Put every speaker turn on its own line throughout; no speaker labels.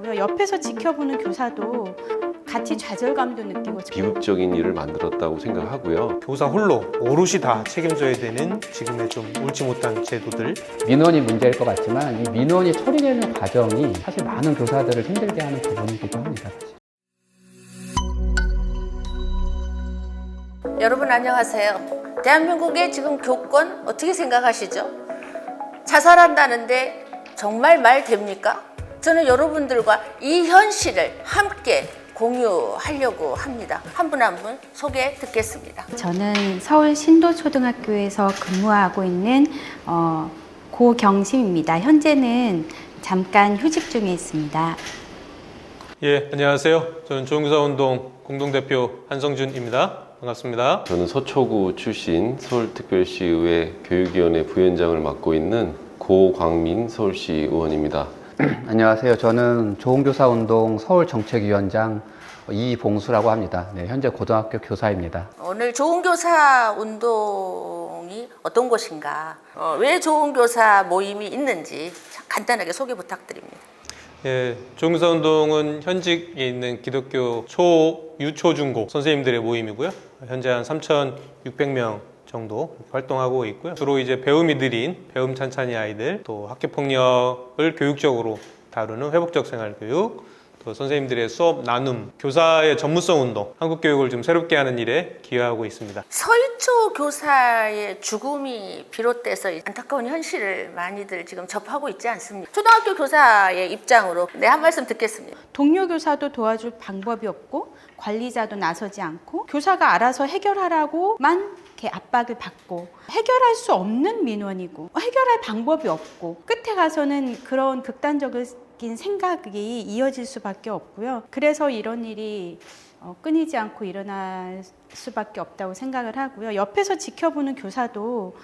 하고요. 옆에서 지켜보는 교사도 같이 좌절감도 느끼고
비극적인 일을 만들었다고 생각하고요.
교사 홀로 오롯이 다 책임져야 되는 지금의 좀 옳지 못한 제도들
민원이 문제일 것 같지만 이 민원이 처리되는 과정이 사실 많은 교사들을 힘들게 하는 부분이기도 합니다. 사실.
여러분 안녕하세요. 대한민국의 지금 교권 어떻게 생각하시죠? 자살한다는데 정말 말 됩니까? 저는 여러분들과 이 현실을 함께 공유하려고 합니다. 한 분 한 분 소개 듣겠습니다.
저는 서울 신도초등학교에서 근무하고 있는 어, 고경심입니다. 현재는 잠깐 휴직 중에 있습니다.
예 안녕하세요 저는 조용교사운동 공동대표 한성준입니다 반갑습니다
저는 서초구 출신 서울특별시의회 교육위원회 부위원장을 맡고 있는 고광민 서울시 의원입니다.
안녕하세요. 저는 좋은교사운동 서울정책위원장 이봉수라고 합니다. 네, 현재 고등학교 교사입니다.
오늘 좋은 교사 운동이 어떤 곳인가, 어, 왜 좋은 교사 모임이 있는지 간단하게 소개 부탁드립니다.
예, 조용교사 운동은 현직에 있는 기독교 초, 유초, 중고 선생님들의 모임이고요 현재 한 3,600명 정도 활동하고 있고요 주로 이제 배움이 느린 배움 찬찬이 아이들 또 학교 폭력을 교육적으로 다루는 회복적 생활 교육 또 선생님들의 수업 나눔 교사의 전문성 운동 한국 교육을 좀 새롭게 하는 일에 기여하고 있습니다
서희초 교사의 죽음이 비롯돼서 안타까운 현실을 많이들 지금 접하고 있지 않습니까? 초등학교 교사의 입장으로 네, 한 말씀 듣겠습니다.
동료 교사도 도와줄 방법이 없고 관리자도 나서지 않고 교사가 알아서 해결하라고만 이렇게 압박을 받고 해결할 수 없는 민원이고 해결할 방법이 없고 끝에 가서는 그런 극단적인 생각이 이어질 수밖에 없고요. 그래서 이런 일이 어, 끊이지 않고 일어날 수밖에 없다고 생각을 하고요. 옆에서 지켜보는 교사도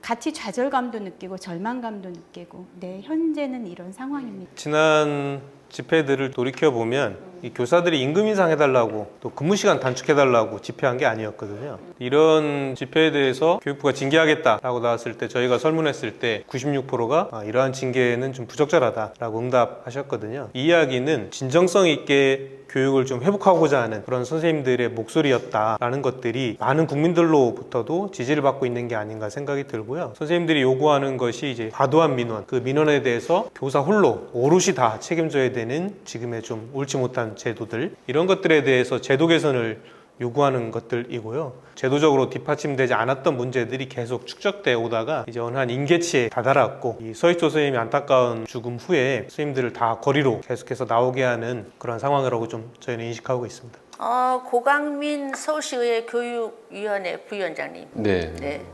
같이 좌절감도 느끼고 절망감도 느끼고 네 현재는 이런 상황입니다.
지난 집회들을 돌이켜 보면 이 교사들이 임금 인상 해달라고 또 근무 시간 단축해달라고 집회한 게 아니었거든요. 이런 집회에 대해서 교육부가 징계하겠다라고 나왔을 때 저희가 설문했을 때 96%가 아, 이러한 징계는 좀 부적절하다라고 응답하셨거든요. 이 이야기는 진정성 있게 교육을 좀 회복하고자 하는 그런 선생님들의 목소리였다라는 것들이 많은 국민들로부터도 지지를 받고 있는 게 아닌가 생각이 들고요. 선생님들이 요구하는 것이 이제 과도한 민원, 그 민원에 대해서 교사 홀로 오롯이 다 책임져야 되는 지금의 좀 옳지 못한 제도들 이런 것들에 대해서 제도 개선을 요구하는 것들이고요. 제도적으로 뒷받침되지 않았던 문제들이 계속 축적돼 오다가 이제 어느 한 임계치에 다다랐고 이 서희초 선생님이 안타까운 죽음 후에 선생님들을 다 거리로 계속해서 나오게 하는 그런 상황이라고 좀 저희는 인식하고 있습니다.
어, 고강민 서울시의회 교육위원회 부위원장님,
네.
네,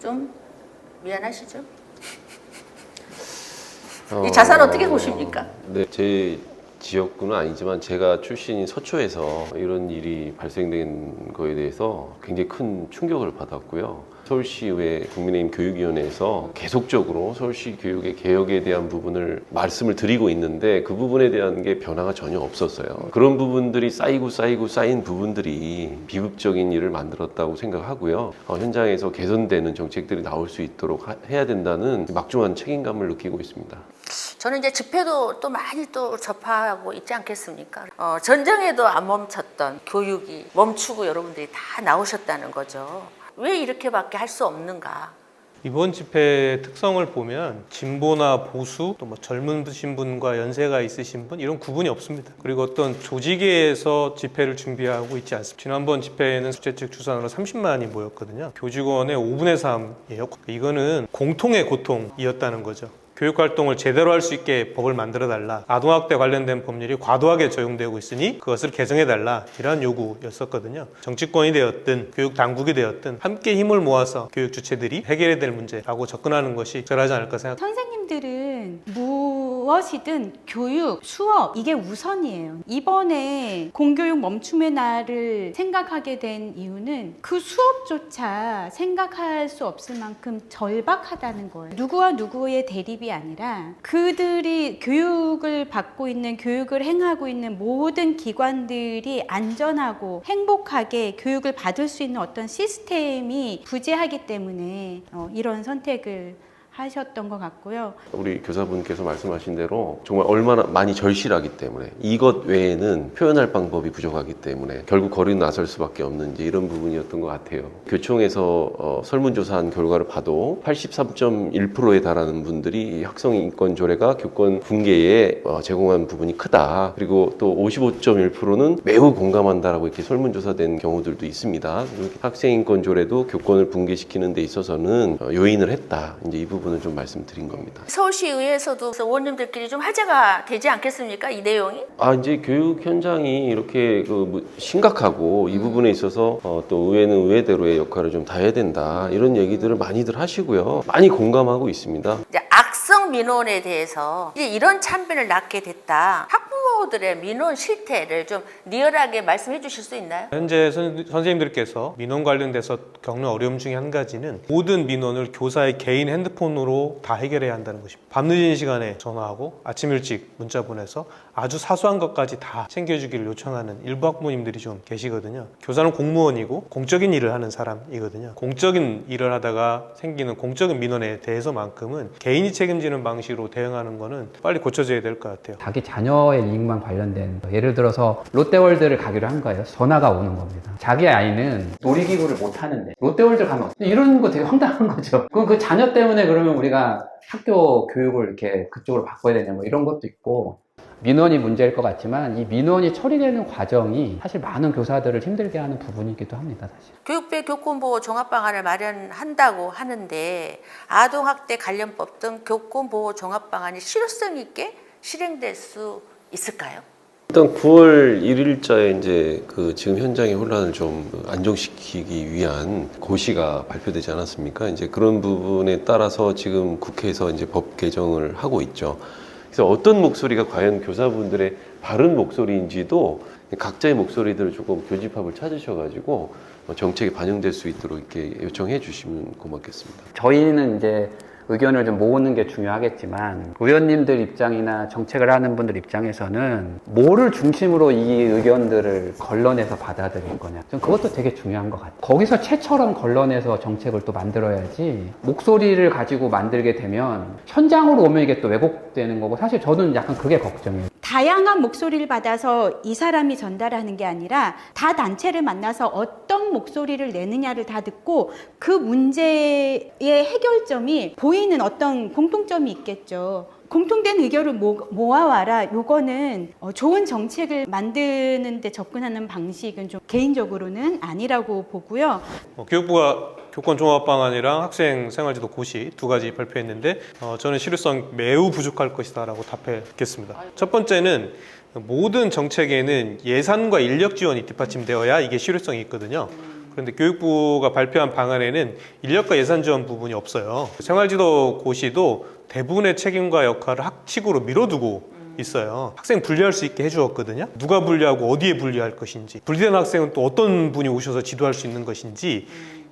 좀 미안하시죠?
어,
이 자살 어떻게 보십니까?
네, 제 지역구는 아니지만 제가 출신인 서초에서 이런 일이 발생된 거에 대해서 굉장히 큰 충격을 받았고요. 서울시의회 국민의힘 교육위원회에서 계속적으로 서울시 교육의 개혁에 대한 부분을 말씀을 드리고 있는데 그 부분에 대한 게 변화가 전혀 없었어요. 그런 부분들이 쌓이고 쌓이고 쌓인 부분들이 비극적인 일을 만들었다고 생각하고요. 어, 현장에서 개선되는 정책들이 나올 수 있도록 하- 해야 된다는 막중한 책임감을 느끼고 있습니다.
저는 이제 집회도 또 많이 또 접하고 있지 않겠습니까? 어, 전쟁에도 안 멈췄던 교육이 멈추고 여러분들이 다 나오셨다는 거죠. 왜 이렇게밖에 할 수 없는가?
이번 집회의 특성을 보면 진보나 보수 또 뭐 젊으신 분과 연세가 있으신 분 이런 구분이 없습니다. 그리고 어떤 조직에서 집회를 준비하고 있지 않습니다. 지난번 집회에는 수재 측 추산으로 30만이 모였거든요. 교직원의 5분의 3이에요. 이거는 공통의 고통이었다는 거죠. 교육 활동을 제대로 할 수 있게 법을 만들어 달라. 아동학대 관련된 법률이 과도하게 적용되고 있으니 그것을 개정해 달라. 이러한 요구였었거든요. 정치권이 되었든 교육 당국이 되었든 함께 힘을 모아서 교육 주체들이 해결해야 될 문제라고 접근하는 것이 적절하지 않을까 생각합니다.
선생님들은 무엇이든 교육, 수업 이게 우선이에요. 이번에 공교육 멈춤의 날을 생각하게 된 이유는 그 수업조차 생각할 수 없을 만큼 절박하다는 거예요. 누구와 누구의 대립이 아니라 그들이 교육을 받고 있는 교육을 행하고 있는 모든 기관들이 안전하고 행복하게 교육을 받을 수 있는 어떤 시스템이 부재하기 때문에 어, 이런 선택을 하셨던 것 같고요.
우리 교사분께서 말씀하신 대로 정말 얼마나 많이 절실하기 때문에 이것 외에는 표현할 방법이 부족하기 때문에 결국 거리 나설 수밖에 없는 이제 이런 부분이었던 것 같아요. 교총에서 어, 설문조사한 결과를 봐도 83.1%에 달하는 분들이 이 학생 인권 조례가 교권 붕괴에 어, 제공한 부분이 크다. 그리고 또 55.1%는 매우 공감한다라고 이렇게 설문조사된 경우들도 있습니다. 학생 인권 조례도 교권을 붕괴시키는 데 있어서는 어, 요인을 했다. 이제 이 부분 을 좀 말씀드린 겁니다.
서울시의회에서도 의원님들끼리 좀 화제가 되지 않겠습니까? 이 내용이?
아 이제 교육 현장이 이렇게 그뭐 심각하고 이 부분에 있어서 어, 또 의회는 의회대로의 역할을 좀 다해야 된다 이런 얘기들을 많이들 하시고요 많이 공감하고 있습니다.
이제 악성 민원에 대해서 이제 이런 참변을 낳게 됐다. 학 부모들의 민원 실태를 좀 리얼하게 말씀해 주실 수 있나요?
현재 선, 선생님들께서 민원 관련돼서 겪는 어려움 중에 한 가지는 모든 민원을 교사의 개인 핸드폰으로 다 해결해야 한다는 것입니다. 밤늦은 시간에 전화하고 아침 일찍 문자 보내서 아주 사소한 것까지 다 챙겨주기를 요청하는 일부 학부모님들이 좀 계시거든요. 교사는 공무원이고 공적인 일을 하는 사람이거든요. 공적인 일을 하다가 생기는 공적인 민원에 대해서만큼은 개인이 책임지는 방식으로 대응하는 거는 빨리 고쳐져야 될 것 같아요.
자기 자녀의 이익만 관련된 예를 들어서 롯데월드를 가기로 한 거예요. 전화가 오는 겁니다. 자기 아이는 놀이기구를 못 하는데 롯데월드 가면 어떡해? 이런 거 되게 황당한 거죠. 그럼 그 자녀 때문에 그러면 우리가 학교 교육을 이렇게 그쪽으로 바꿔야 되냐 뭐 이런 것도 있고 민원이 문제일 것 같지만 이 민원이 처리되는 과정이 사실 많은 교사들을 힘들게 하는 부분이기도 합니다. 사실.
교육부의 교권보호 종합방안을 마련한다고 하는데 아동학대 관련법 등 교권보호 종합방안이 실효성 있게 실행될 수 있을까요?
일단 9월 1일자에 이제 그 지금 현장의 혼란을 좀 안정시키기 위한 고시가 발표되지 않았습니까? 이제 그런 부분에 따라서 지금 국회에서 이제 법 개정을 하고 있죠. 그래서 어떤 목소리가 과연 교사분들의 바른 목소리인지도 각자의 목소리들을 조금 교집합을 찾으셔가지고 정책에 반영될 수 있도록 이렇게 요청해 주시면 고맙겠습니다.
저희는 이제 의견을 좀 모으는 게 중요하겠지만 의원님들 입장이나 정책을 하는 분들 입장에서는 뭐를 중심으로 이 의견들을 걸러내서 받아들일 거냐. 좀 그것도 되게 중요한 것 같아요. 거기서 채처럼 걸러내서 정책을 또 만들어야지 목소리를 가지고 만들게 되면 현장으로 오면 이게 또 왜곡되는 거고 사실 저는 약간 그게 걱정이에요
다양한 목소리를 받아서 이 사람이 전달하는 게 아니라 다 단체를 만나서 어떤 목소리를 내느냐를 다 듣고 그 문제의 해결점이 보이는 어떤 공통점이 있겠죠. 공통된 의견을 모, 모아와라. 요거는 어, 좋은 정책을 만드는데 접근하는 방식은 좀 개인적으로는 아니라고 보고요.
어, 교육부가 교권 종합 방안이랑 학생 생활지도 고시 두 가지 발표했는데 어, 저는 실효성 매우 부족할 것이다라고 답했겠습니다. 첫 번째는 모든 정책에는 예산과 인력 지원이 뒷받침되어야 이게 실효성이 있거든요. 그런데 교육부가 발표한 방안에는 인력과 예산 지원 부분이 없어요. 생활지도 고시도 대부분의 책임과 역할을 학칙으로 밀어두고 있어요. 학생 분리할 수 있게 해주었거든요. 누가 분리하고 어디에 분리할 것인지, 분리된 학생은 또 어떤 분이 오셔서 지도할 수 있는 것인지,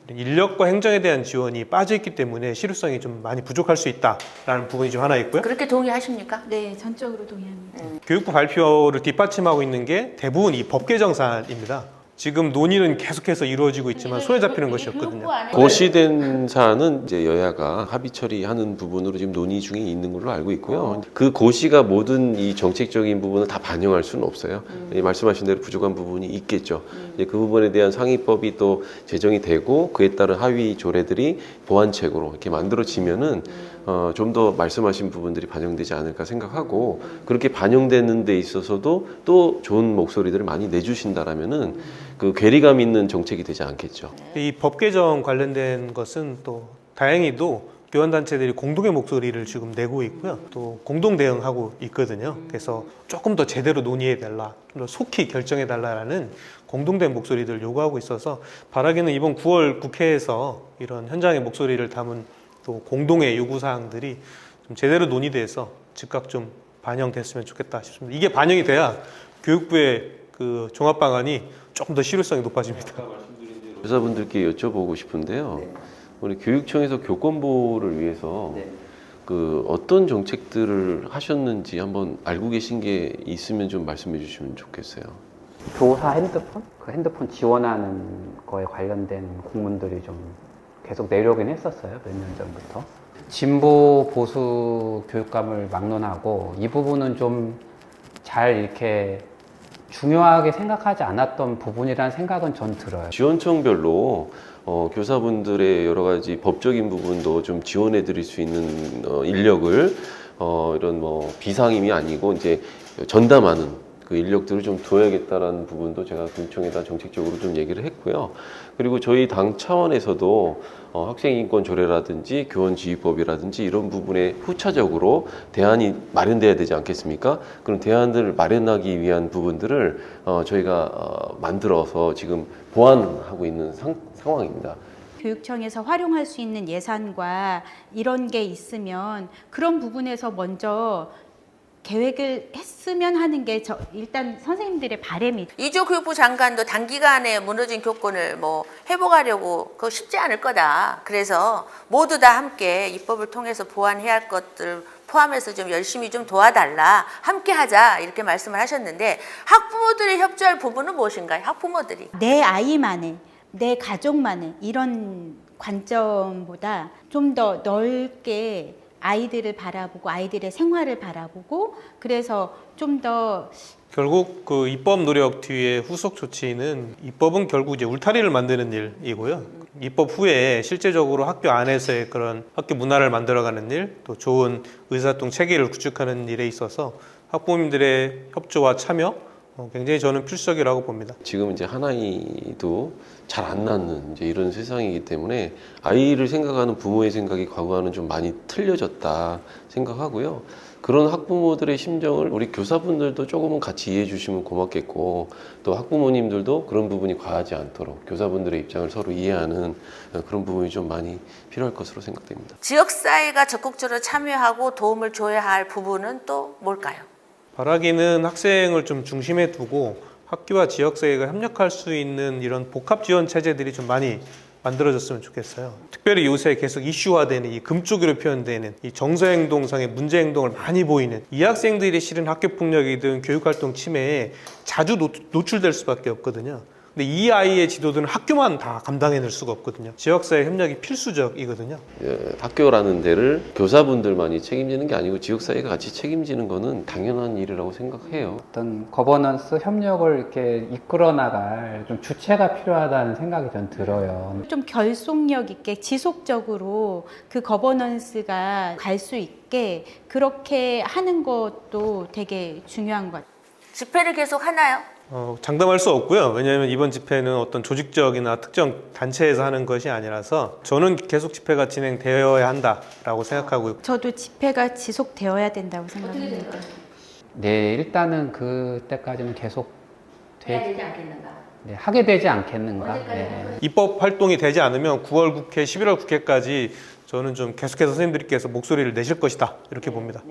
인력과 행정에 대한 지원이 빠져 있기 때문에 실효성이 좀 많이 부족할 수 있다라는 부분이 좀 하나 있고요.
그렇게 동의하십니까?
네, 전적으로 동의합니다.
교육부 발표를 뒷받침하고 있는 게 대부분 이 법 개정 사안입니다. 지금 논의는 계속해서 이루어지고 있지만 손에 잡히는 것이 없거든요.
고시된 사안은 이제 여야가 합의 처리하는 부분으로 지금 논의 중에 있는 걸로 알고 있고요. 그 고시가 모든 이 정책적인 부분을 다 반영할 수는 없어요. 이 말씀하신 대로 부족한 부분이 있겠죠. 이제 그 부분에 대한 상위법이 또 제정이 되고 그에 따른 하위 조례들이 보완책으로 이렇게 만들어지면은 어, 좀 더 말씀하신 부분들이 반영되지 않을까 생각하고 그렇게 반영되는 데 있어서도 또 좋은 목소리들을 많이 내주신다라면은 그 괴리감 있는 정책이 되지 않겠죠.
이 법 개정 관련된 것은 또 다행히도 교원단체들이 공동의 목소리를 지금 내고 있고요. 또 공동 대응하고 있거든요. 그래서 조금 더 제대로 논의해 달라, 좀 더 속히 결정해 달라라는 공동된 목소리들을 요구하고 있어서 바라기는 이번 9월 국회에서 이런 현장의 목소리를 담은 또 공동의 요구 사항들이 좀 제대로 논의돼서 즉각 좀 반영됐으면 좋겠다 싶습니다. 이게 반영이 돼야 교육부의 그 종합 방안이 조금 더 실효성이 높아집니다.
교사분들께 여쭤보고 싶은데요. 우리 교육청에서 교권보호를 위해서 그 어떤 정책들을 하셨는지 한번 알고 계신 게 있으면 좀 말씀해 주시면 좋겠어요.
교사 핸드폰? 그 핸드폰 지원하는 거에 관련된 공문들이 좀 계속 내려오긴 했었어요. 몇 년 전부터. 진보 보수 교육감을 막론하고 이 부분은 좀 잘 이렇게 중요하게 생각하지 않았던 부분이라는 생각은 전 들어요.
지원청별로 어, 교사분들의 여러 가지 법적인 부분도 좀 지원해 드릴 수 있는 어, 인력을 어, 이런 뭐 비상임이 아니고 이제 전담하는 그 인력들을 좀 둬야겠다라는 부분도 제가 교육청에다 정책적으로 좀 얘기를 했고요. 그리고 저희 당 차원에서도 어, 학생인권 조례라든지 교원지휘법이라든지 이런 부분에 후차적으로 대안이 마련돼야 되지 않겠습니까? 그런 대안들을 마련하기 위한 부분들을 어, 저희가 어, 만들어서 지금 보완하고 있는 상, 상황입니다.
교육청에서 활용할 수 있는 예산과 이런 게 있으면 그런 부분에서 먼저 계획을 했으면 하는 게 저 일단 선생님들의 바람이
이조 교육부 장관도 단기간에 무너진 교권을 뭐 회복하려고 그거 쉽지 않을 거다. 그래서 모두 다 함께 입법을 통해서 보완해야 할 것들 포함해서 좀 열심히 좀 도와달라. 함께 하자. 이렇게 말씀을 하셨는데 학부모들이 협조할 부분은 무엇인가요? 학부모들이.
내 아이만의 내 가족만의 이런 관점보다 좀 더 넓게 아이들을 바라보고 아이들의 생활을 바라보고 그래서 좀더
결국 그 입법 노력 뒤에 후속 조치는 입법은 결국 이제 울타리를 만드는 일이고요. 입법 후에 실제적으로 학교 안에서의 그런 학교 문화를 만들어가는 일, 또 좋은 의사소통 체계를 구축하는 일에 있어서 학부모님들의 협조와 참여 어, 굉장히 저는 필수적이라고 봅니다.
지금 이제 한 아이도 잘 안 낳는 이제 이런 세상이기 때문에 아이를 생각하는 부모의 생각이 과거와는 좀 많이 틀려졌다 생각하고요. 그런 학부모들의 심정을 우리 교사분들도 조금은 같이 이해해 주시면 고맙겠고 또 학부모님들도 그런 부분이 과하지 않도록 교사분들의 입장을 서로 이해하는 그런 부분이 좀 많이 필요할 것으로 생각됩니다.
지역사회가 적극적으로 참여하고 도움을 줘야 할 부분은 또 뭘까요?
바라기는 학생을 좀 중심에 두고 학교와 지역사회가 협력할 수 있는 이런 복합 지원 체제들이 좀 많이 만들어졌으면 좋겠어요. 특별히 요새 계속 이슈화되는 이 금쪽으로 표현되는 이 정서행동상의 문제 행동을 많이 보이는 이 학생들이 실은 학교 폭력이든 교육활동 침해에 자주 노, 노출될 수밖에 없거든요. 근데 이 아이의 지도들은 학교만 다 감당해낼 수가 없거든요. 지역사회 협력이 필수적이거든요.
예, 학교라는 데를 교사분들만이 책임지는 게 아니고 지역사회가 같이 책임지는 거는 당연한 일이라고 생각해요.
어떤 거버넌스 협력을 이렇게 이끌어 나갈 좀 주체가 필요하다는 생각이 전 들어요.
좀 결속력 있게 지속적으로 그 거버넌스가 갈 수 있게 그렇게 하는 것도 되게 중요한 것 같아요.
집회를 계속 하나요?
어, 장담할 수 없고요. 왜냐하면 이번 집회는 어떤 조직적이나 특정 단체에서 하는 것이 아니라서 저는 계속 집회가 진행되어야 한다라고 생각하고
저도 집회가 지속되어야 된다고 생각합니다.
네, 일단은 그때까지는 계속 되,
되지 않겠는가?
네, 하게 되지 않겠는가. 네.
입법 활동이 되지 않으면 9월 국회, 11월 국회까지 저는 좀 계속해서 선생님들께서 목소리를 내실 것이다 이렇게 봅니다.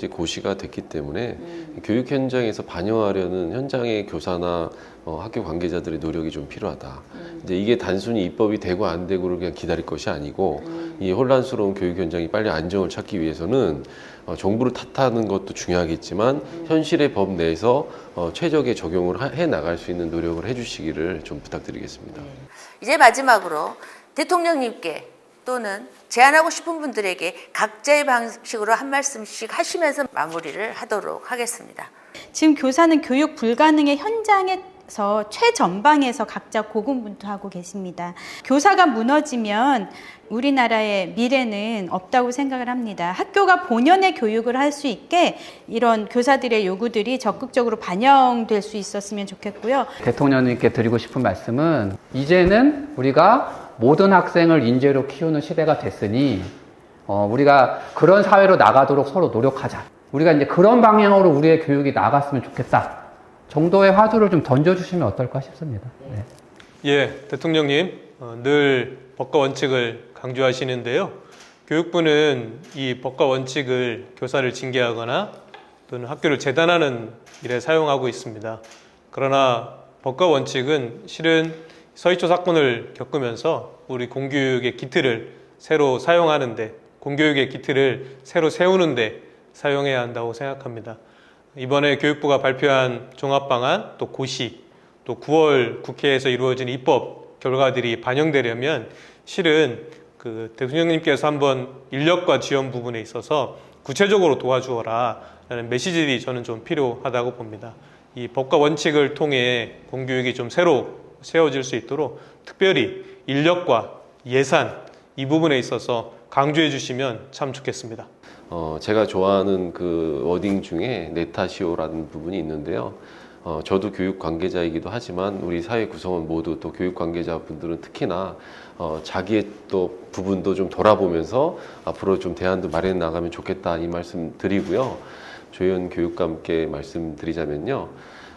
이제 고시가 됐기 때문에 교육 현장에서 반영하려는 현장의 교사나 어, 학교 관계자들의 노력이 좀 필요하다. 이제 이게 단순히 입법이 되고 안 되고를 그냥 기다릴 것이 아니고 이 혼란스러운 교육 현장이 빨리 안정을 찾기 위해서는 어, 정부를 탓하는 것도 중요하겠지만 현실의 법 내에서 어, 최적의 적용을 하- 해 나갈 수 있는 노력을 해주시기를 좀 부탁드리겠습니다.
이제 마지막으로 대통령님께 또는 제안하고 싶은 분들에게 각자의 방식으로 한 말씀씩 하시면서 마무리를 하도록 하겠습니다.
지금 교사는 교육 불가능의 현장에 서 최전방에서 각자 고군분투하고 계십니다. 교사가 무너지면 우리나라의 미래는 없다고 생각을 합니다. 학교가 본연의 교육을 할 수 있게 이런 교사들의 요구들이 적극적으로 반영될 수 있었으면 좋겠고요.
대통령님께 드리고 싶은 말씀은 이제는 우리가 모든 학생을 인재로 키우는 시대가 됐으니 어, 우리가 그런 사회로 나가도록 서로 노력하자. 우리가 이제 그런 방향으로 우리의 교육이 나갔으면 좋겠다. 정도의 화두를 좀 던져주시면 어떨까 싶습니다. 네.
예, 대통령님 어, 늘 법과 원칙을 강조하시는데요. 교육부는 이 법과 원칙을 교사를 징계하거나 또는 학교를 재단하는 일에 사용하고 있습니다. 그러나 법과 원칙은 실은 서희초 사건을 겪으면서 우리 공교육의 기틀을 새로 사용하는데 공교육의 기틀을 새로 세우는데 사용해야 한다고 생각합니다. 이번에 교육부가 발표한 종합방안 또 고시 또 9월 국회에서 이루어진 입법 결과들이 반영되려면 실은 그 대통령님께서 한번 인력과 지원 부분에 있어서 구체적으로 도와주어라 라는 메시지들이 저는 좀 필요하다고 봅니다. 이 법과 원칙을 통해 공교육이 좀 새로 세워질 수 있도록 특별히 인력과 예산 이 부분에 있어서 강조해 주시면 참 좋겠습니다.
어, 제가 좋아하는 그 워딩 중에 네타시오라는 부분이 있는데요. 어, 저도 교육 관계자이기도 하지만 우리 사회 구성원 모두 또 교육 관계자분들은 특히나 어, 자기의 또 부분도 좀 돌아보면서 앞으로 좀 대안도 마련해 나가면 좋겠다 이 말씀 드리고요. 조현 교육감께 말씀드리자면요.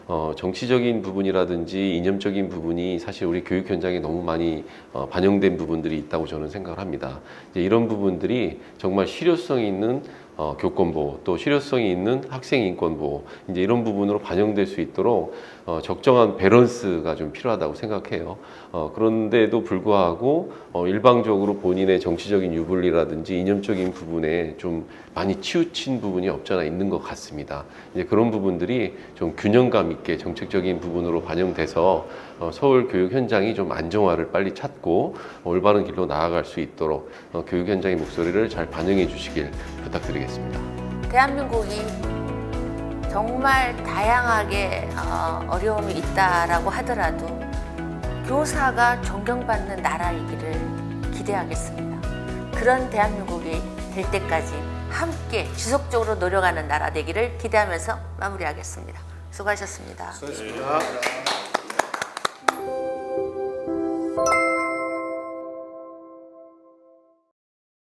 어, 정치적인 부분이라든지 이념적인 부분이 사실 우리 교육 현장에 너무 많이 어, 반영된 부분들이 있다고 저는 생각을 합니다. 이제 이런 부분들이 정말 실효성이 있는 어, 교권보호 또 실효성이 있는 학생 인권보호 이제 이런 부분으로 반영될 수 있도록 어, 적정한 밸런스가 좀 필요하다고 생각해요. 어, 그런데도 불구하고 어, 일방적으로 본인의 정치적인 유불리라든지 이념적인 부분에 좀 많이 치우친 부분이 없잖아 있는 것 같습니다. 이제 그런 부분들이 좀 균형감 있게 정책적인 부분으로 반영돼서 어, 서울 교육 현장이 좀 안정화를 빨리 찾고 올바른 길로 나아갈 수 있도록 어, 교육 현장의 목소리를 잘 반영해 주시길 부탁드리겠습니다.
대한민국이 정말 다양하게 어, 어려움이 있다라고 하더라도 교사가 존경받는 나라이기를 기대하겠습니다. 그런 대한민국이 될 때까지 함께 지속적으로 노력하는 나라 되기를 기대하면서 마무리하겠습니다. 수고하셨습니다.
수고하셨습니다.